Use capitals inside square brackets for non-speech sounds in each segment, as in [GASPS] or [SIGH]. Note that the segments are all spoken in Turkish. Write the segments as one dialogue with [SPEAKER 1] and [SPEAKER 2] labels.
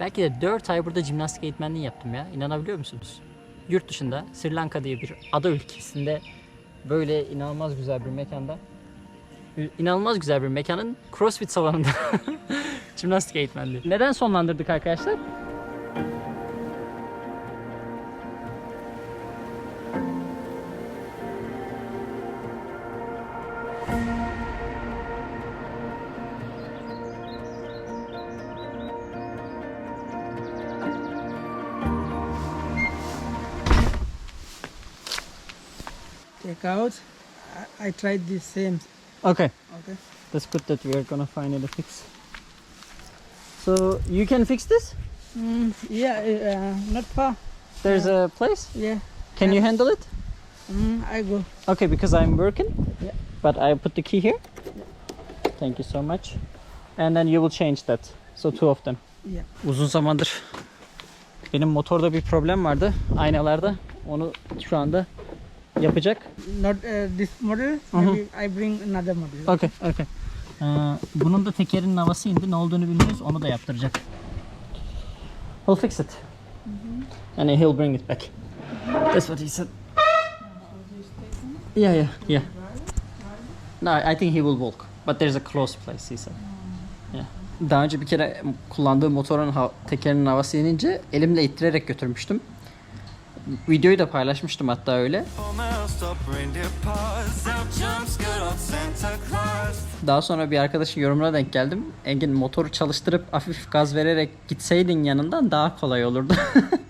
[SPEAKER 1] Belki de 4 ay burada jimnastik eğitmenliği yaptım ya. İnanabiliyor musunuz? Yurt dışında Sri Lanka diye bir ada ülkesinde böyle inanılmaz güzel bir mekanda inanılmaz güzel bir mekanın crossfit salonunda [LAUGHS] jimnastik eğitmenliği. Neden sonlandırdık arkadaşlar?
[SPEAKER 2] Take out. I, I tried the same.
[SPEAKER 1] Okay.
[SPEAKER 2] Okay.
[SPEAKER 1] That's good that we are gonna finally fix. So you can fix this?
[SPEAKER 2] Mm, yeah, uh, not far.
[SPEAKER 1] There's a place?
[SPEAKER 2] Yeah.
[SPEAKER 1] Can you handle it?
[SPEAKER 2] Mm, I go.
[SPEAKER 1] Okay, because I'm working.
[SPEAKER 2] Yeah.
[SPEAKER 1] But I put the key here. Thank you so much. And then you will change that. So two of them.
[SPEAKER 2] Yeah.
[SPEAKER 1] Uzun zamandır benim motorda bir problem vardı aynalarda. Onu şu anda yapacak.
[SPEAKER 2] Not uh, this model.
[SPEAKER 1] Mhm.
[SPEAKER 2] Maybe I bring another model.
[SPEAKER 1] Okay, okay. Ee, bunun da tekerinin havası indi. Ne olduğunu bilmiyoruz. Onu da yaptıracak. He'll fix it. And he'll bring it back. That's what he said. Yeah, yeah, yeah. No, I think he will walk. But there's a close place, he said. Yeah. Daha önce bir kere kullandığım motorun ha- tekerinin havası inince elimle ittirerek götürmüştüm. Videoyu da paylaşmıştım hatta öyle. Daha sonra bir arkadaşın yorumuna denk geldim. Engin motoru çalıştırıp hafif gaz vererek gitseydin yanından daha kolay olurdu.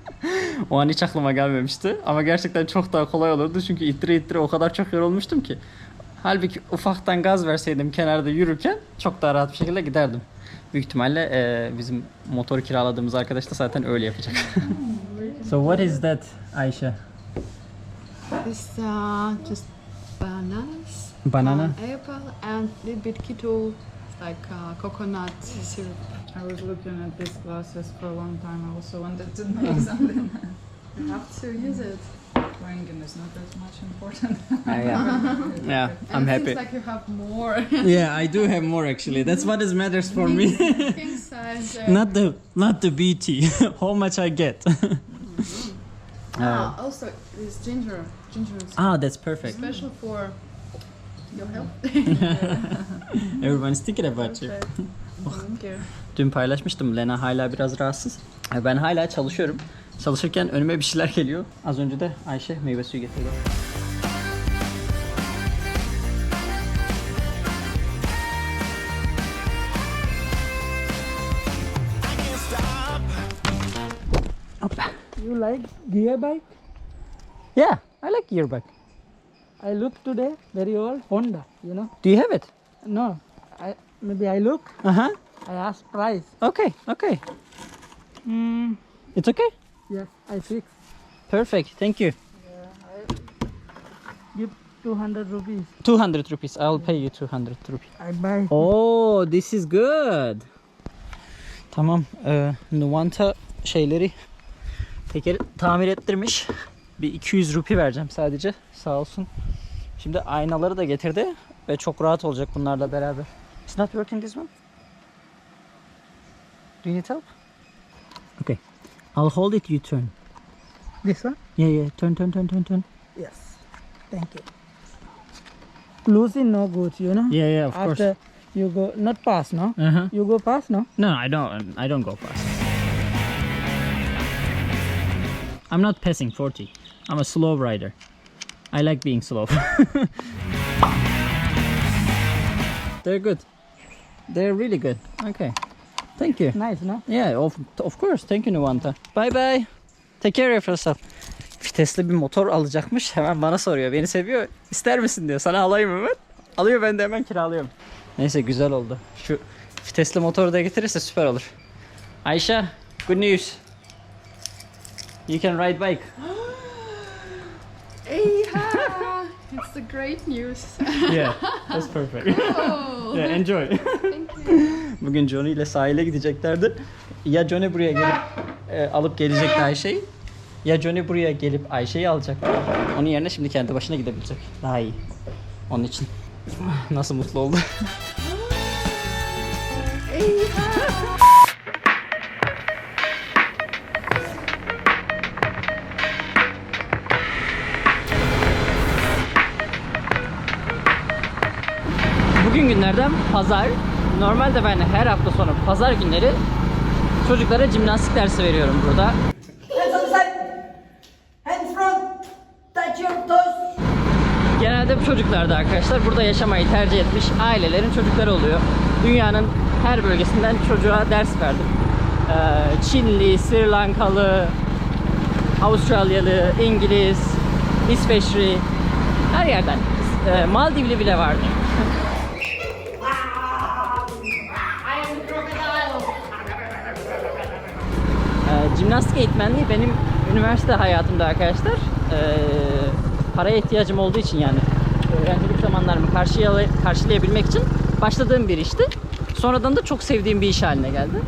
[SPEAKER 1] [LAUGHS] o an hiç aklıma gelmemişti. Ama gerçekten çok daha kolay olurdu. Çünkü ittire ittire o kadar çok yorulmuştum ki. Halbuki ufaktan gaz verseydim kenarda yürürken çok daha rahat bir şekilde giderdim. Büyük ihtimalle e, bizim motoru kiraladığımız arkadaş da zaten öyle yapacak. [LAUGHS] so what is that Aisha?
[SPEAKER 3] It's uh, just bananas,
[SPEAKER 1] Banana?
[SPEAKER 3] uh, apple, and a little bit keto, like uh, coconut syrup.
[SPEAKER 4] I was looking at these glasses for a long time. I also wanted to [LAUGHS] make something.
[SPEAKER 3] You have to use it.
[SPEAKER 4] Ranking is not as much important. [LAUGHS]
[SPEAKER 1] yeah. yeah, I'm
[SPEAKER 3] and it
[SPEAKER 1] happy.
[SPEAKER 3] seems like you have more. [LAUGHS]
[SPEAKER 1] yeah, I do have more actually. That's what is matters for me.
[SPEAKER 3] King size. uh,
[SPEAKER 1] not the not the BT. How much I get?
[SPEAKER 3] Ah, also this ginger. Ginger is
[SPEAKER 1] ah, that's perfect.
[SPEAKER 3] special for your health. [LAUGHS]
[SPEAKER 1] Everyone's thinking about you.
[SPEAKER 3] Perfect. [LAUGHS] Thank you.
[SPEAKER 1] Dün paylaşmıştım. Lena hala biraz rahatsız. E, Ben hala çalışıyorum. Çalışırken önüme bir şeyler geliyor. Az önce de Ayşe meyve suyu getirdi.
[SPEAKER 2] Like gear bike?
[SPEAKER 1] Yeah, I like gear bike.
[SPEAKER 2] I look today very old Honda. You know?
[SPEAKER 1] Do you have it?
[SPEAKER 2] No. I maybe I look.
[SPEAKER 1] Uh-huh.
[SPEAKER 2] I ask price.
[SPEAKER 1] Okay, okay.
[SPEAKER 2] Mm,
[SPEAKER 1] It's okay?
[SPEAKER 2] yes, I fix.
[SPEAKER 1] Perfect. Thank you.
[SPEAKER 2] Give 200 rupees.
[SPEAKER 1] 200 rupees. I'll pay you 200 rupees.
[SPEAKER 2] I buy.
[SPEAKER 1] Oh, this is good. Tamam. E, Nuvanta şeyleri tekeri tamir ettirmiş. Bir 200 rupi vereceğim sadece. Sağ olsun. Şimdi aynaları da getirdi ve çok rahat olacak bunlarla beraber. It's not working this one? Do you need help? Okay. I'll hold it, you turn.
[SPEAKER 2] This one?
[SPEAKER 1] Yeah, yeah. Turn, turn, turn, turn, turn.
[SPEAKER 2] Yes. Thank you. Losing no good, you know?
[SPEAKER 1] Yeah, yeah, of
[SPEAKER 2] After you go not pass, no?
[SPEAKER 1] Uh-huh.
[SPEAKER 2] You go pass, no?
[SPEAKER 1] No, I don't. I don't go fast. I'm not passing 40. I'm a slow rider. I like being slow. [LAUGHS] They're good. They're really good. Okay. Thank you.
[SPEAKER 2] Nice, no?
[SPEAKER 1] Yeah, of, of course. Thank you Nuwanta. Bye bye. Take care of yourself. Vitesli bir motor alacakmış. Hemen bana soruyor. Beni seviyor. İster misin diyor. Sana alayım ben? Alıyor ben de hemen kiralıyorum. Neyse güzel oldu. Şu vitesli motoru da getirirse süper olur. Ayşe, good news. You can ride bike. [GASPS]
[SPEAKER 3] Hey-ha! it's the great news.
[SPEAKER 1] Yeah, that's perfect. [LAUGHS]
[SPEAKER 3] oh, [LAUGHS]
[SPEAKER 1] yeah, enjoy.
[SPEAKER 3] thank you.
[SPEAKER 1] Bugün Johnny ile sahile gideceklerdi. Ya Johnny buraya gelip e, alıp gelecekti Ayşe'yi. Ya Johnny buraya gelip Ayşe'yi alacaktı. Onun yerine şimdi kendi başına gidebilecek. Daha iyi. Onun için. [LAUGHS] Nasıl mutlu oldu.
[SPEAKER 3] Hey-ha!
[SPEAKER 1] Günlerden pazar. Normalde ben her hafta sonu pazar günleri çocuklara jimnastik dersi veriyorum burada. Genelde bu çocuklar da arkadaşlar burada yaşamayı tercih etmiş ailelerin çocukları oluyor. Dünyanın her bölgesinden çocuğa ders verdim. Ee, Çinli, Sri Lankalı, Avustralyalı, İngiliz, İsveçli, her yerden. Ee, Maldivli bile vardı. Jimnastik eğitmenliği benim üniversite hayatımda arkadaşlar ee, paraya ihtiyacım olduğu için yani öğrencilik zamanlarımı karşılay- karşılayabilmek için başladığım bir işti. Sonradan da çok sevdiğim bir iş haline geldi.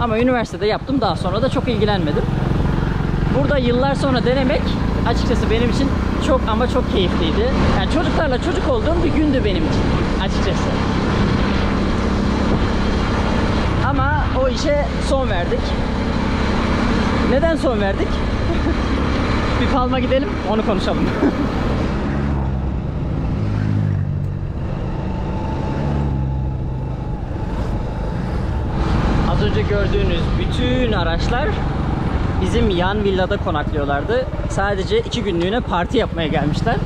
[SPEAKER 1] Ama üniversitede yaptım daha sonra da çok ilgilenmedim. Burada yıllar sonra denemek açıkçası benim için çok ama çok keyifliydi. Yani çocuklarla çocuk olduğum bir gündü benim için açıkçası. Ama o işe son verdik. Neden son verdik? [LAUGHS] bir palma gidelim, onu konuşalım. [LAUGHS] Az önce gördüğünüz bütün araçlar bizim yan villada konaklıyorlardı. Sadece iki günlüğüne parti yapmaya gelmişler.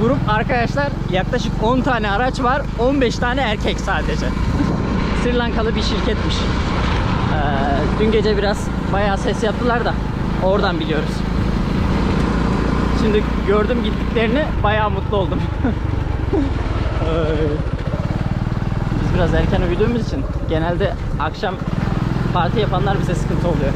[SPEAKER 1] Grup arkadaşlar yaklaşık 10 tane araç var, 15 tane erkek sadece. [LAUGHS] Sri Lankalı bir şirketmiş. Ee, dün gece biraz bayağı ses yaptılar da oradan biliyoruz. Şimdi gördüm gittiklerini bayağı mutlu oldum. [LAUGHS] Biz biraz erken uyuduğumuz için genelde akşam parti yapanlar bize sıkıntı oluyor.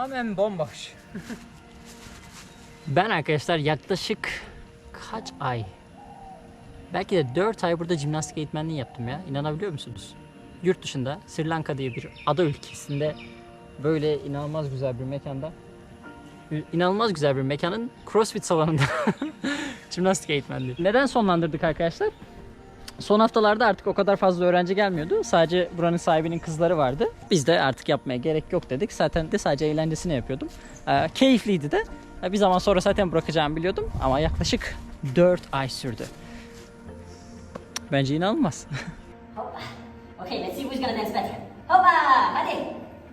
[SPEAKER 1] Tamamen bomboş. ben arkadaşlar yaklaşık kaç ay? Belki de 4 ay burada jimnastik eğitmenliği yaptım ya. İnanabiliyor musunuz? Yurt dışında Sri Lanka diye bir ada ülkesinde böyle inanılmaz güzel bir mekanda inanılmaz güzel bir mekanın crossfit salonunda [LAUGHS] jimnastik eğitmenliği. Neden sonlandırdık arkadaşlar? Son haftalarda artık o kadar fazla öğrenci gelmiyordu. Sadece buranın sahibinin kızları vardı. Biz de artık yapmaya gerek yok dedik. Zaten de sadece eğlencesine yapıyordum. Ee, keyifliydi de. Ee, Bir zaman sonra zaten bırakacağımı biliyordum. Ama yaklaşık 4 ay sürdü. Bence inanılmaz.
[SPEAKER 5] Okay, let's see who's gonna dance better. Hoppa! Hadi!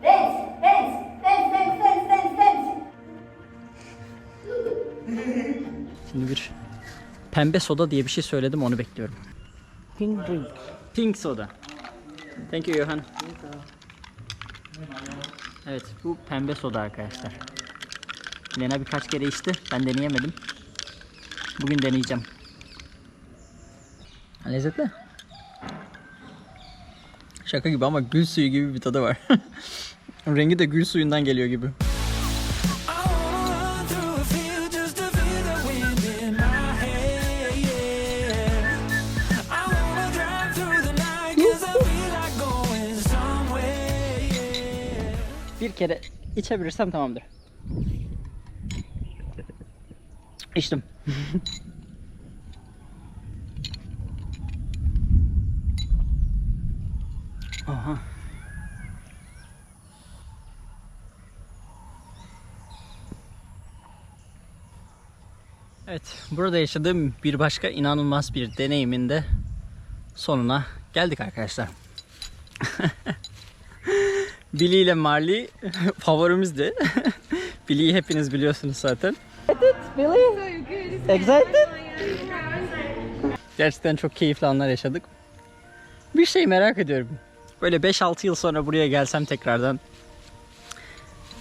[SPEAKER 5] Dance! Dance! Dance! Dance! Dance! Dance! Dance!
[SPEAKER 1] Şimdi bir pembe soda diye bir şey söyledim onu bekliyorum. Pink drink. Pink soda. Thank you Johan. Evet bu pembe soda arkadaşlar. Lena birkaç kere içti. Ben deneyemedim. Bugün deneyeceğim. Lezzetli. Şaka gibi ama gül suyu gibi bir tadı var. [LAUGHS] Rengi de gül suyundan geliyor gibi. Bir kere içebilirsem tamamdır. İçtim. [LAUGHS] Aha. Evet, burada yaşadığım bir başka inanılmaz bir deneyimin de sonuna geldik arkadaşlar. [LAUGHS] Billy ile Marley [LAUGHS] favorimizdi. [LAUGHS] Billy'yi hepiniz biliyorsunuz zaten. Billy? Excited? Gerçekten çok keyifli anlar yaşadık. Bir şey merak ediyorum. Böyle 5-6 yıl sonra buraya gelsem tekrardan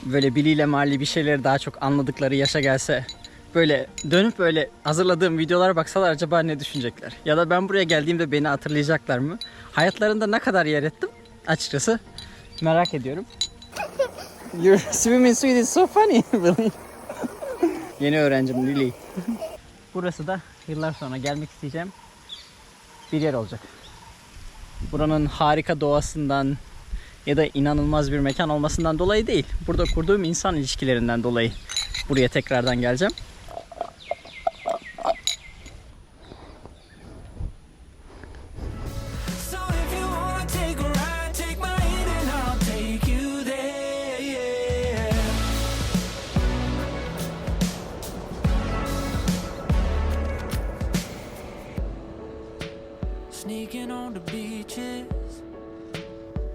[SPEAKER 1] böyle Billy ile Marley bir şeyleri daha çok anladıkları yaşa gelse böyle dönüp böyle hazırladığım videolara baksalar acaba ne düşünecekler? Ya da ben buraya geldiğimde beni hatırlayacaklar mı? Hayatlarında ne kadar yer ettim açıkçası merak ediyorum. Your swimming suit is so funny, Billy. [LAUGHS] Yeni öğrencim Lily. Burası da yıllar sonra gelmek isteyeceğim bir yer olacak. Buranın harika doğasından ya da inanılmaz bir mekan olmasından dolayı değil. Burada kurduğum insan ilişkilerinden dolayı buraya tekrardan geleceğim.
[SPEAKER 6] Sneaking on the beaches,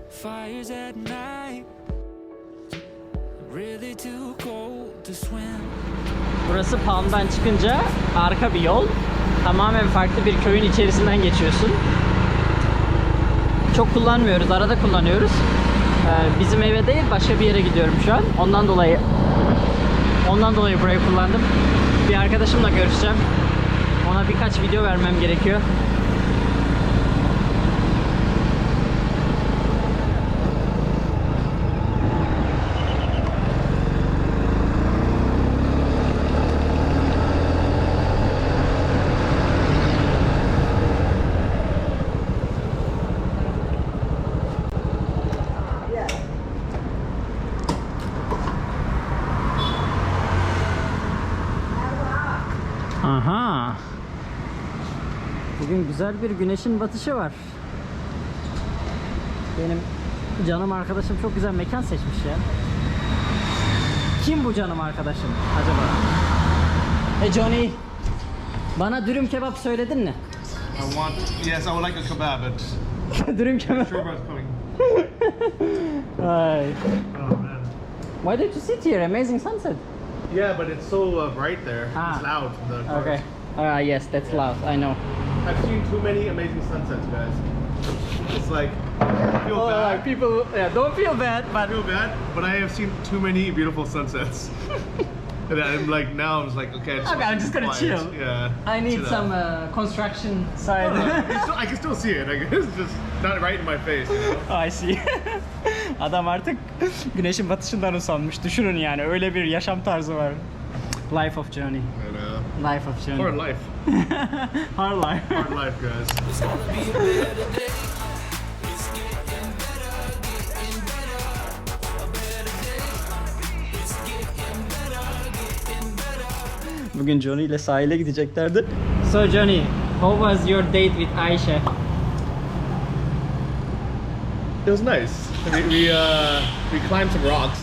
[SPEAKER 6] fires at night. Really too cold to swim.
[SPEAKER 1] Burası Palm'dan çıkınca arka bir yol. Tamamen farklı bir köyün içerisinden geçiyorsun. Çok kullanmıyoruz, arada kullanıyoruz. Ee, bizim eve değil, başka bir yere gidiyorum şu an. Ondan dolayı ondan dolayı burayı kullandım. Bir arkadaşımla görüşeceğim. Ona birkaç video vermem gerekiyor. Aha. Bugün güzel bir güneşin batışı var. Benim canım arkadaşım çok güzel mekan seçmiş ya. Kim bu canım arkadaşım acaba? E Johnny, bana dürüm kebap söyledin mi?
[SPEAKER 7] I want, yes, I would like a kebab, but [LAUGHS]
[SPEAKER 1] dürüm kebap.
[SPEAKER 7] sure about coming. [LAUGHS]
[SPEAKER 1] Ay.
[SPEAKER 7] Oh man.
[SPEAKER 1] Why did you sit here? Amazing sunset.
[SPEAKER 7] Yeah, but it's so uh, bright there.
[SPEAKER 1] Ah.
[SPEAKER 7] It's loud the.
[SPEAKER 1] Okay. Ah yes, that's loud. I know.
[SPEAKER 7] I've seen too many amazing sunsets, guys. It's like, I feel bad.
[SPEAKER 1] people, yeah, don't feel bad,
[SPEAKER 7] I
[SPEAKER 1] but
[SPEAKER 7] feel bad, but I have seen too many beautiful sunsets. [LAUGHS] and I'm like, now I'm just like, okay, I just
[SPEAKER 1] okay, I'm just gonna
[SPEAKER 7] quiet.
[SPEAKER 1] chill.
[SPEAKER 7] Yeah.
[SPEAKER 1] I need some uh, construction
[SPEAKER 7] I,
[SPEAKER 1] side. [LAUGHS]
[SPEAKER 7] still, I can still see it. I guess it's just not right in my face. You know?
[SPEAKER 1] I see. [LAUGHS] Adam artık güneşin batışından usanmış. Düşünün yani öyle bir yaşam tarzı var. Life of
[SPEAKER 7] Journey. Uh,
[SPEAKER 1] Life of Johnny.
[SPEAKER 7] hard life. [LAUGHS]
[SPEAKER 1] Hard life.
[SPEAKER 7] Hard life, guys.
[SPEAKER 6] It's gonna be a better day. It's getting better, getting better. A better day. It's getting better, getting better.
[SPEAKER 1] Bugün Johnny ile sahile gideceklerdi. So Johnny, how was your date with Aisha?
[SPEAKER 7] It was nice. We, we, uh, we climbed some rocks.